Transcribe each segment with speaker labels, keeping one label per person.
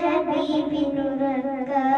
Speaker 1: حبيبي نورك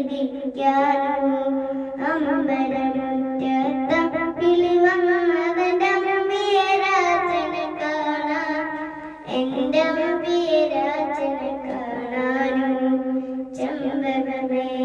Speaker 1: ശ്രദ്ധിക്കാനും അമ്പലമുറ്റത്ത കിളിവന്നതന്റെ എന്റെ അമ്പിയരാജനെ കാണാനും ചമ്പകമേ